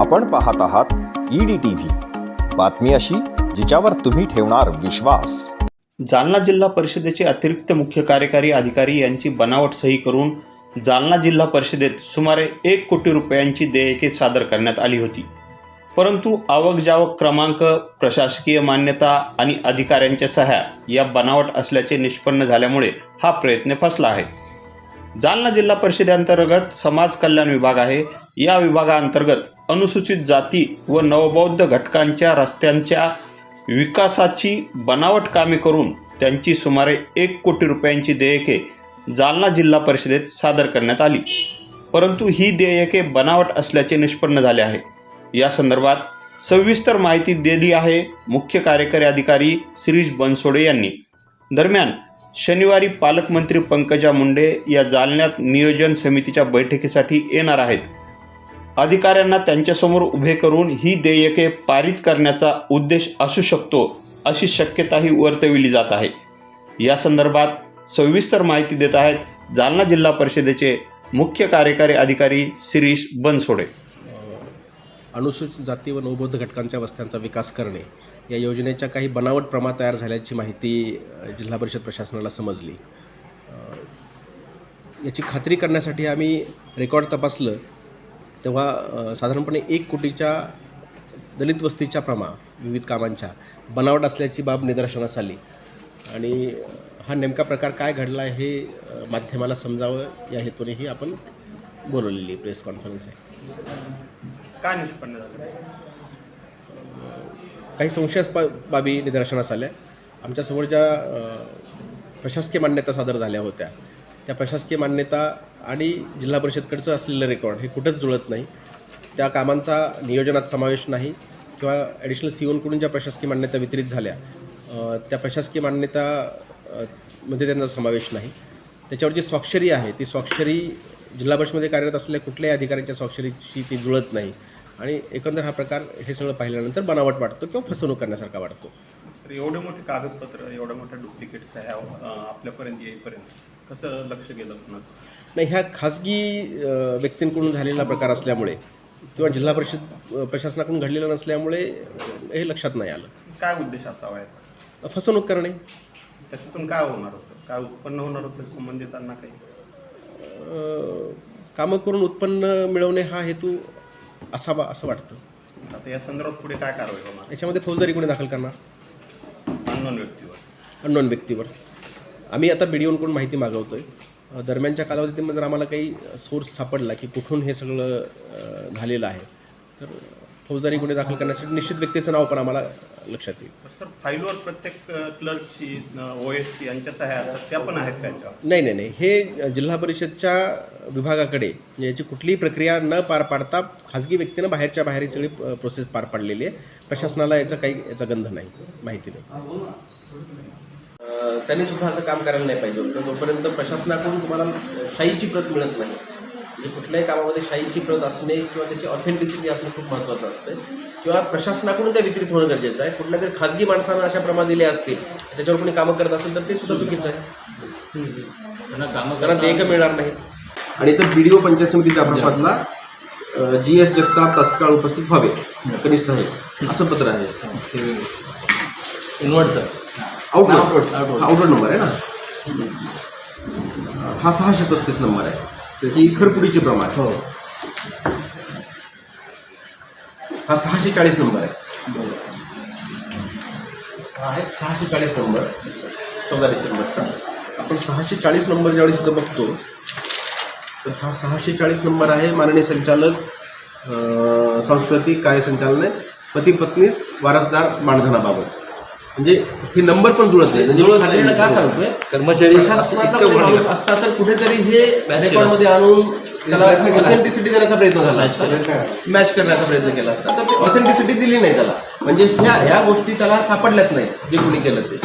आपण पाहत आहात ईडी टीव्ही बातमी अशी जिच्यावर तुम्ही ठेवणार विश्वास. जालना जिल्हा परिषदेचे अतिरिक्त मुख्य कार्यकारी अधिकारी यांची बनावट सही करून जालना जिल्हा परिषदेत सुमारे एक कोटी रुपयांची देयके सादर करण्यात आली होती. परंतु आवक जावक क्रमांक प्रशासकीय मान्यता आणि अधिकाऱ्यांच्या सह्या या बनावट असल्याचे निष्पन्न झाल्यामुळे हा प्रयत्न फसला आहे. जालना जिल्हा परिषदेअंतर्गत समाज कल्याण विभाग आहे. या विभागाअंतर्गत अनुसूचित जाती व नवबौद्ध घटकांच्या रस्त्यांच्या विकासाची बनावट कामे करून त्यांची सुमारे एक कोटी रुपयांची देयके जालना जिल्हा परिषदेत सादर करण्यात आली. परंतु ही देयके बनावट असल्याचे निष्पन्न झाले आहे. या संदर्भात सविस्तर माहिती दिली आहे मुख्य कार्यकारी अधिकारी शिरीष बनसोडे यांनी. दरम्यान शनिवारी पालकमंत्री पंकजा मुंडे या जालन्यात नियोजन समितीच्या बैठकीसाठी येणार आहेत. अधिकाऱ्यांना त्यांच्यासमोर उभे करून ही देयके पारित करण्याचा उद्देश असू शकतो अशी शक्यताही वर्तविली जात आहे. या संदर्भात सविस्तर माहिती देत आहेत जालना जिल्हा परिषदेचे मुख्य कार्यकारी अधिकारी शिरीष बनसोडे. अनुसूचित जाती व नवबौद्ध घटकांच्या वस्त्यांचा विकास करणे या योजनेच्या काही बनावट प्रमा तयार झाल्याची माहिती जिल्हा परिषद प्रशासनाला समजली. याची खात्री करण्यासाठी आम्ही रेकॉर्ड तपासलं तेव्हा साधारणपणे एक कोटीच्या दलित वस्तीच्या प्रमा विविध कामांच्या बनावट असल्याची बाब निदर्शनास आली. आणि हा नेमका प्रकार काय घडला आहे हे माध्यमाला समजावं या हेतूनेही आपण बोलवलेली प्रेस कॉन्फरन्स आहे. काय निष्पन्न झालं? काही संशयास्पद बाबी निदर्शनास आल्या. आमच्यासमोर ज्या प्रशासकीय मान्यता सादर झाल्या होत्या त्या प्रशासकीय मान्यता आणि जिल्हा परिषदकडचं असलेलं रेकॉर्ड हे कुठंच जुळत नाही. त्या कामांचा नियोजनात समावेश नाही किंवा ॲडिशनल सी ओनकडून ज्या प्रशासकीय मान्यता वितरित झाल्या त्या प्रशासकीय मान्यता मध्ये त्यांचा समावेश नाही. त्याच्यावर जी स्वाक्षरी आहे ती स्वाक्षरी जिल्हा परिषदेमध्ये कार्यरत असलेल्या कुठल्याही अधिकाऱ्यांच्या स्वाक्षरीशी ती जुळत नाही. आणि एकंदर हा प्रकार हे सगळं पाहिल्यानंतर बनावट वाटतो किंवा फसवणूक करण्यासारखा वाटतो. तर एवढे मोठे कागदपत्र एवढ्या मोठ्या डुप्लिकेट सह्या अं, आपल्यापर्यंत येईपर्यंत कसं लक्ष गेलं नाही ह्या खाजगी व्यक्तींकडून झालेला प्रकार असल्यामुळे किंवा जिल्हा परिषद प्रशासनाकडून घडलेला नसल्यामुळे हे लक्षात नाही आलं. काय उद्देश असावा याचा? फसवणूक करणे. त्याच्यातून काय होणार होतं? काय उत्पन्न होणार होतं संबंधितांना काही? कामं करून उत्पन्न मिळवणे हा हेतू असावा असं वाटतं. आता या संदर्भात पुढे काय कारवाई होणार? याच्यामध्ये फौजदारी गुन्हे दाखल करणार? अननोन व्यक्तीवर. अननोन व्यक्तीवर. आम्ही आता बी कडून माहिती मागवतो आहे दरम्यानच्या कालावधीमध्ये जर आम्हाला काही सोर्स सापडला की कुठून हे सगळं अ, झालेलं आहे. तर फौजदारी गुन्हे दाखल करण्यासाठी निश्चित व्यक्तीचं नाव पण आम्हाला लक्षात येईल. सर फाईलवर प्रत्येक क्लर्कची ओ एस टी यांच्या सह्या असतात त्या पण आहेत का याच्यावर नाही नाही नाही. हे जिल्हा परिषदच्या विभागाकडे म्हणजे याची कुठलीही प्रक्रिया न पार पाडता खाजगी व्यक्तीनं बाहेरच्या बाहेर ही सगळी प्रोसेस पार पाडलेली आहे. प्रशासनाला याचा काही याचा गंध नाही. माहिती नाही. त्यांनी सुद्धा असं काम करायला नाही पाहिजे होतं. जोपर्यंत प्रशासनाकडून तुम्हाला शाईची प्रत मिळत नाही म्हणजे कुठल्याही कामामध्ये शाईची प्रत असणे किंवा त्याची ऑथेंटिसिटी असणे खूप महत्त्वाचं असतं किंवा प्रशासनाकडून त्या वितरित होणं गरजेचं आहे. कुठल्या तरी खाजगी माणसानं अशा प्रमा दिले असतील त्याच्यावर कोणी कामं करत असेल तर ते सुद्धा चुकीचं आहे. त्यांना देयक मिळणार नाही आणि इथं बी डी ओ पंचायत समितीच्या प्रपत्रातला जी एस जगताप तत्काळ उपस्थित व्हावे कनिष्ठ साहेब असं पत्र आहे. इनवर्डचं आउटवर्ड आउटवर्ड नंबर आहे ना? हा सहाशे पस्तीस नंबर आहे. तर ही खरपुडीची प्रमाण. हो. हा सहाशे चाळीस नंबर आहे. हा आहे सहाशे चाळीस नंबर. चौदा डिसेंबरचा आपण सहाशे चाळीस नंबर ज्यावेळेस इथं बघतो तर हा सहाशे चाळीस नंबर आहे माननीय संचालक सांस्कृतिक कार्यसंचालने पती पत्नीस वारसदार मानधनाबाबत. म्हणजे हे नंबर पण जुळत नाही. म्हणजे खात्रीनं का सांगतोय? कर्मचारी प्रशासनाचा इतकं जरी माणूस भरलं. असता तर कुठेतरी हे केलं रेकॉर्डमध्ये आणून त्याला ऑथेंटिसिटी देण्याचा प्रयत्न झाला असता. मॅच करण्याचा प्रयत्न केला असता. तर ऑथेंटिसिटी दिली नाही त्याला. म्हणजे ह्या ह्या गोष्टी त्याला सापडल्याच नाही जे कोणी केलं ते.